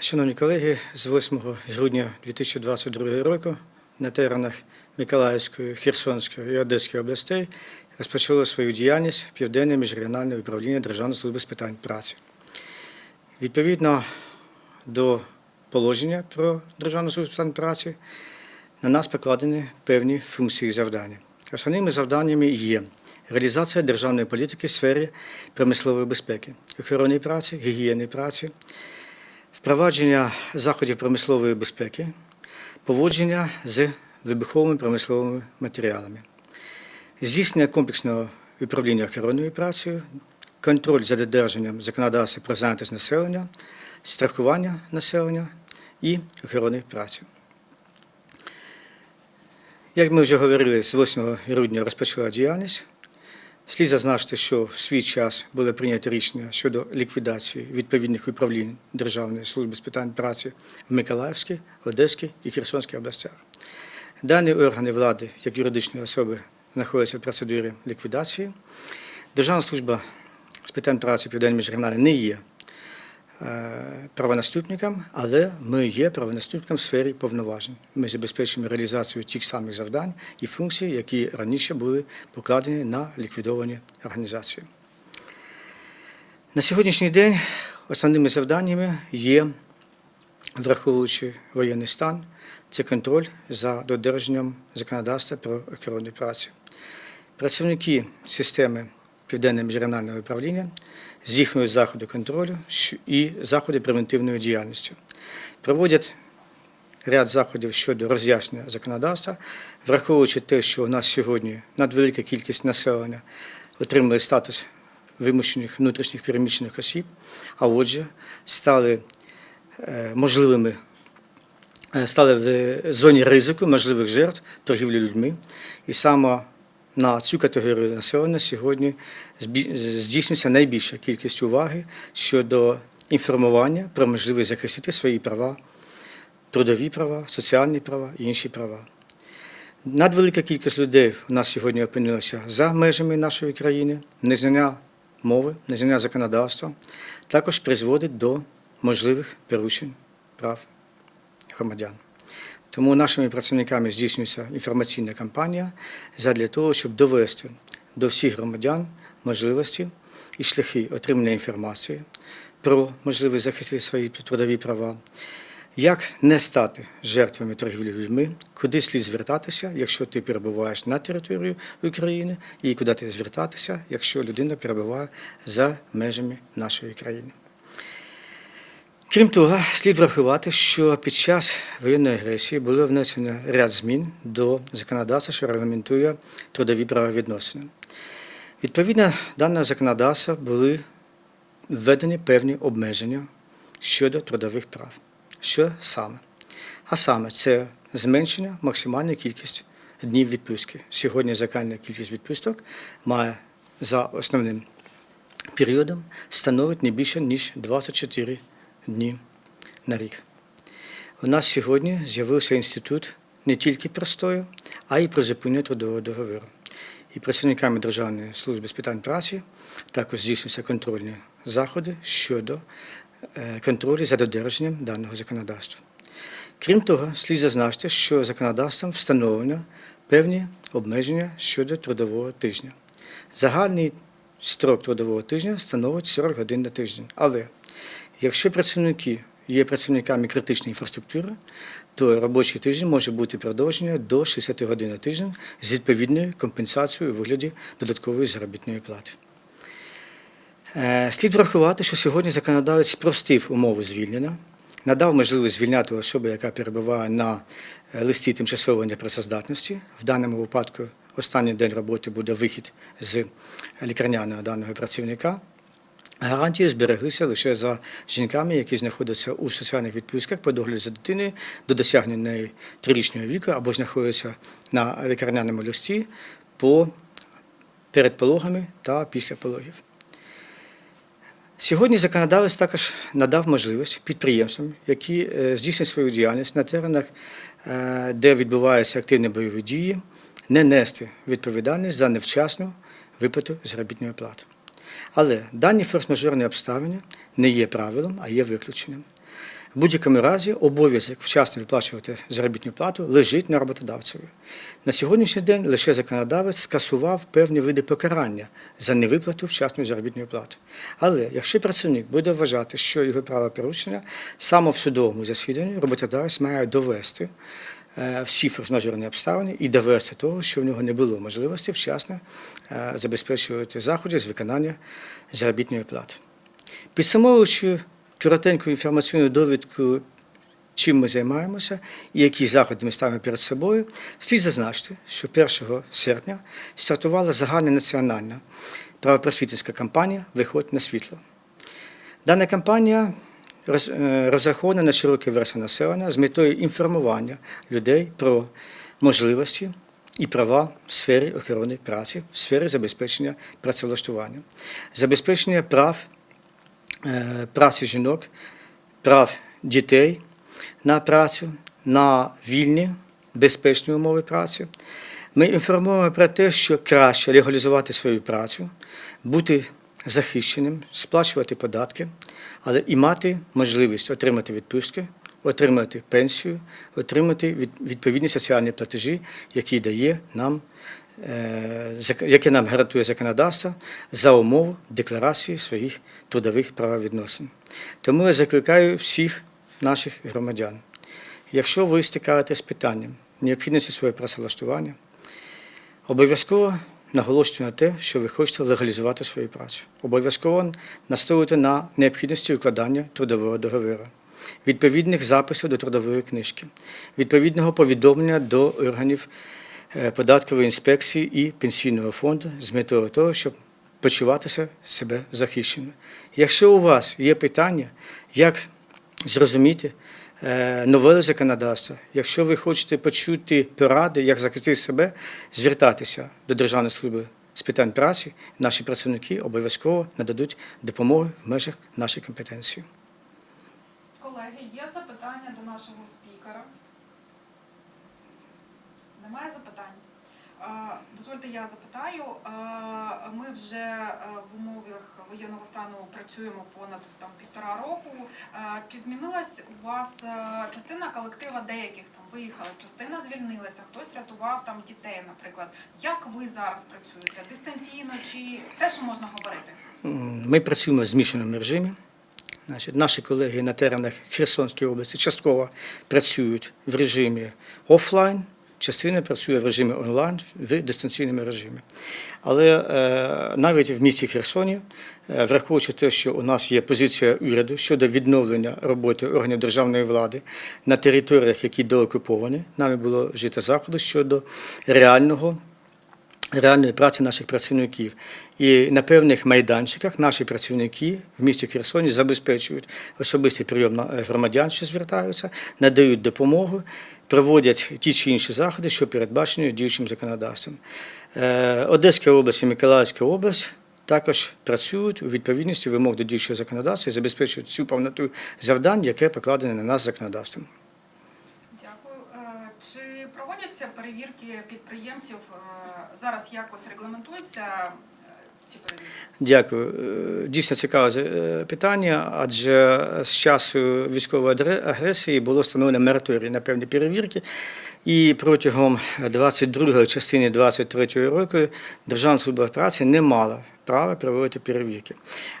Шановні колеги, з 8 грудня 2022 року на теренах Миколаївської, Херсонської і Одеської областей розпочало свою діяльність Південне міжрегіональне управління Державної служби з питань праці. Відповідно до положення про Державну службу з питань праці, на нас покладені певні функції і завдання. Основними завданнями є реалізація державної політики в сфері промислової безпеки, охорони праці, гігієни праці, впровадження заходів промислової безпеки, поводження з вибуховими промисловими матеріалами, здійснення комплексного управління охоронною працею, контроль за додержанням законодавства про зайнятість населення, страхування населення і охорони праці. Як ми вже говорили, з 8 грудня розпочала діяльність. Слід зазначити, що в свій час були прийняті рішення щодо ліквідації відповідних управлінь Державної служби з питань праці в Миколаївській, Одеській і Херсонській областях. Дані органи влади, як юридичні особи, знаходяться в процедурі ліквідації. Державна служба з питань праці Південної міжрегіональної не є е, правонаступником, але ми є правонаступником в сфері повноважень. Ми забезпечуємо реалізацію тих самих завдань і функцій, які раніше були покладені на ліквідовані організації. На сьогоднішній день основними завданнями є, враховуючи воєнний стан, це контроль за додержанням законодавства про охорону праці. Працівники системи Південне міжрегіонального управління здійснюють заходи контролю і заходи превентивної діяльності. Проводять ряд заходів щодо роз'яснення законодавства, враховуючи те, що у нас сьогодні надвелика кількість населення отримує статус вимушених внутрішніх переміщених осіб, а отже, стали е, можливими е, стали в зоні ризику можливих жертв торгівлі людьми. І саме на цю категорію населення сьогодні здійснюється найбільша кількість уваги щодо інформування про можливість захистити свої права, трудові права, соціальні права і інші права. Надвелика кількість людей у нас сьогодні опинилася за межами нашої країни, незнання мови, незнання законодавства, також призводить до можливих порушень прав громадян. Тому нашими працівниками здійснюється інформаційна кампанія задля того, щоб довести до всіх громадян можливості і шляхи отримання інформації про можливість захистити свої трудові права, як не стати жертвами торгівлі людьми, куди слід звертатися, якщо ти перебуваєш на території України, і куди ти звертатися, якщо людина перебуває за межами нашої країни. Крім того, слід врахувати, що під час воєнної агресії було внесено ряд змін до законодавства, що регламентує трудові правовідносини. Відповідно даного законодавства були введені певні обмеження щодо трудових прав. Що саме? А саме це зменшення максимальної кількості днів відпустки. Сьогодні загальна кількість відпусток має за основним періодом становить не більше ніж 24 дні на рік. У нас сьогодні з'явився інститут не тільки простою, а й призупинення трудового договору. І працівниками Державної служби з питань праці також здійснюються контрольні заходи щодо е, контролю за додержанням даного законодавства. Крім того, слід зазначити, що законодавством встановлено певні обмеження щодо трудового тижня. Загальний строк трудового тижня становить 40 годин на тиждень. Але якщо працівники є працівниками критичної інфраструктури, то робочий тиждень може бути продовження до 60 годин на тиждень з відповідною компенсацією у вигляді додаткової заробітної плати. Е, Слід врахувати, що сьогодні законодавець спростив умови звільнення, надав можливість звільняти особу, яка перебуває на е, листі тимчасової непрацездатності. В даному випадку останній день роботи буде вихід з лікарняного даного працівника. Гарантії збереглися лише за жінками, які знаходяться у соціальних відпустках по догляду за дитиною до досягнення трирічного віку або знаходяться на лікарняному листі по перед пологами та після пологів. Сьогодні законодавець також надав можливість підприємствам, які е, здійснюють свою діяльність на теренах, е, де відбуваються активні бойові дії, не нести відповідальність за невчасну виплату заробітної плати. Але дані форс-мажорні обставини не є правилом, а є виключенням. В будь-якому разі обов'язок вчасно виплачувати заробітну плату лежить на роботодавцеві. На сьогоднішній день лише законодавець скасував певні види покарання за невиплату вчасної заробітної плати. Але якщо працівник буде вважати, що його правопорушення, саме в судовому засіданні роботодавець має довести всі форс-мажорні обставини і довести того, що в нього не було можливості вчасно е, забезпечувати заходи з виконання заробітної плати. Підсумовуючи коротеньку інформаційну довідку, чим ми займаємося і які заходи ми ставимо перед собою, слід зазначити, що 1 серпня стартувала загальна національна правопросвітницька кампанія Виходь на світло. Дана кампанія е, розрахована на широке верство населення з метою інформування людей про можливості і права в сфері охорони праці, в сфері забезпечення працевлаштування, забезпечення прав е, праці жінок, прав дітей на працю, на вільні, безпечні умови праці. Ми інформуємо про те, що краще легалізувати свою працю, бути захищеним, сплачувати податки, але і мати можливість отримати відпустки, отримати пенсію, отримати від- відповідні соціальні платежі, які дає нам е, яке нам гарантує законодавство за умов декларації своїх трудових правовідносин. Тому я закликаю всіх наших громадян, якщо ви стикаєтеся з питанням необхідності своєї працевлаштування, обов'язково наголошуйте на те, що ви хочете легалізувати свою працю. Обов'язково настоюйте на необхідності укладання трудового договору, відповідних записів до трудової книжки, відповідного повідомлення до органів е, податкової інспекції і пенсійного фонду з метою того, щоб почуватися себе захищеним. Якщо у вас є питання, як зрозуміти е, новели законодавства, якщо ви хочете почути поради, як захистити себе, звертатися до Державної служби з питань праці, наші працівники обов'язково нададуть допомогу в межах нашої компетенції. Колеги, є запитання до нашого спікера? Немає запитань? Дозвольте, я запитаю. Ми вже е, в умовах воєнного стану працюємо понад там півтора року. Чи змінилась у вас е, частина колектива деяких там виїхали, частина звільнилася, хтось рятував там дітей, наприклад. Як ви зараз працюєте? Дистанційно чи те, що можна говорити? Ми працюємо в змішаному режимі. Значить, наші колеги на теренах Херсонської області частково працюють в режимі офлайн, частина працює в режимі онлайн в дистанційному режимі. Але е, навіть в місті Херсоні, е, враховуючи те, що у нас є позиція уряду щодо відновлення роботи органів державної влади на територіях, які доокуповані, нами було вжито заходи щодо реального реальної праці наших працівників. І на певних майданчиках наші працівники в місті Херсоні забезпечують особистий прийом е, громадян, що звертаються, надають допомогу, проводять ті чи інші заходи, що передбачені діючим законодавством. Е, Одеська область і Миколаївська область. Також працюють у відповідності вимог до діючого законодавства і забезпечують цю повноту завдань, яке покладене на нас законодавством. Дякую. Е, Чи проводяться перевірки підприємців? е, Зараз якось перевірки? Дякую. Е, Дійсно цікаве е, питання, адже з часу військової агресії було встановлено мораторій на певні перевірки, і протягом 22-ї частини 23-ї року Державна служба праці не мала права проводити перевірки.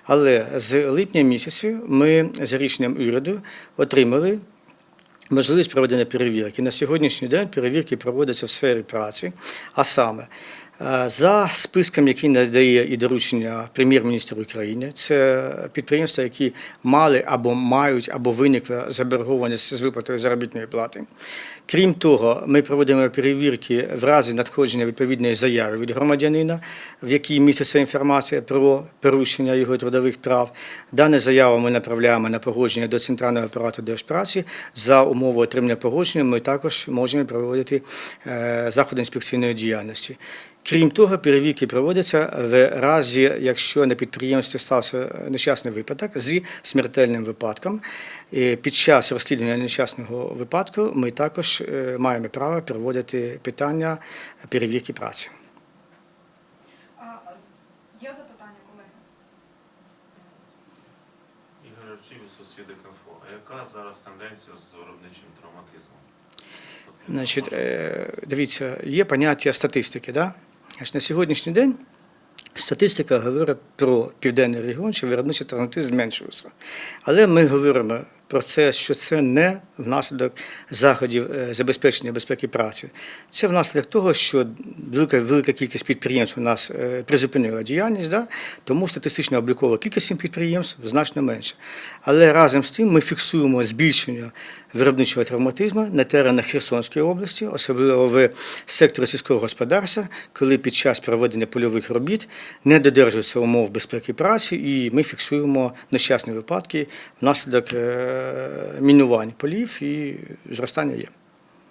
Але з липня місяця ми за рішенням уряду отримали можливість проведення перевірки. На сьогоднішній день перевірки проводяться в сфері праці, а саме за списком, який надає і доручення прем'єр-міністр України, це підприємства, які мали або мають, або виникла заборгованість з виплатою заробітної плати. Крім того, ми проводимо перевірки в разі надходження відповідної заяви від громадянина, в якій міститься інформація про порушення його трудових прав. Дане заяву ми направляємо на погодження до центрального апарату держпраці. За умови отримання погодження ми також можемо проводити е, заходи інспекційної діяльності. Крім того, перевірки проводяться в разі, якщо на підприємстві стався нещасний випадок зі смертельним випадком. І Під час розслідування нещасного випадку ми також е, маємо право проводити питання перевірки праці. Є запитання, колеги? Ігор Арчевіс, освіта КФО. А яка зараз тенденція з виробничим травматизмом? Значить, е, дивіться, є поняття статистики. Да? На сьогоднішній день статистика говорить про південний регіон, що виробничий травматизм зменшуються. Але ми говоримо про це, що це не внаслідок заходів е, забезпечення безпеки праці. Це внаслідок того, що велика, велика кількість підприємств у нас е, призупинила діяльність, да? тому статистична облікова кількість підприємств значно менше. Але разом з тим ми фіксуємо збільшення виробничого травматизму на теренах Херсонської області, особливо в секторі сільського господарства, коли під час проведення польових робіт не додержуються умов безпеки праці, і ми фіксуємо нещасні випадки внаслідок е, мінувань полів і зростання є.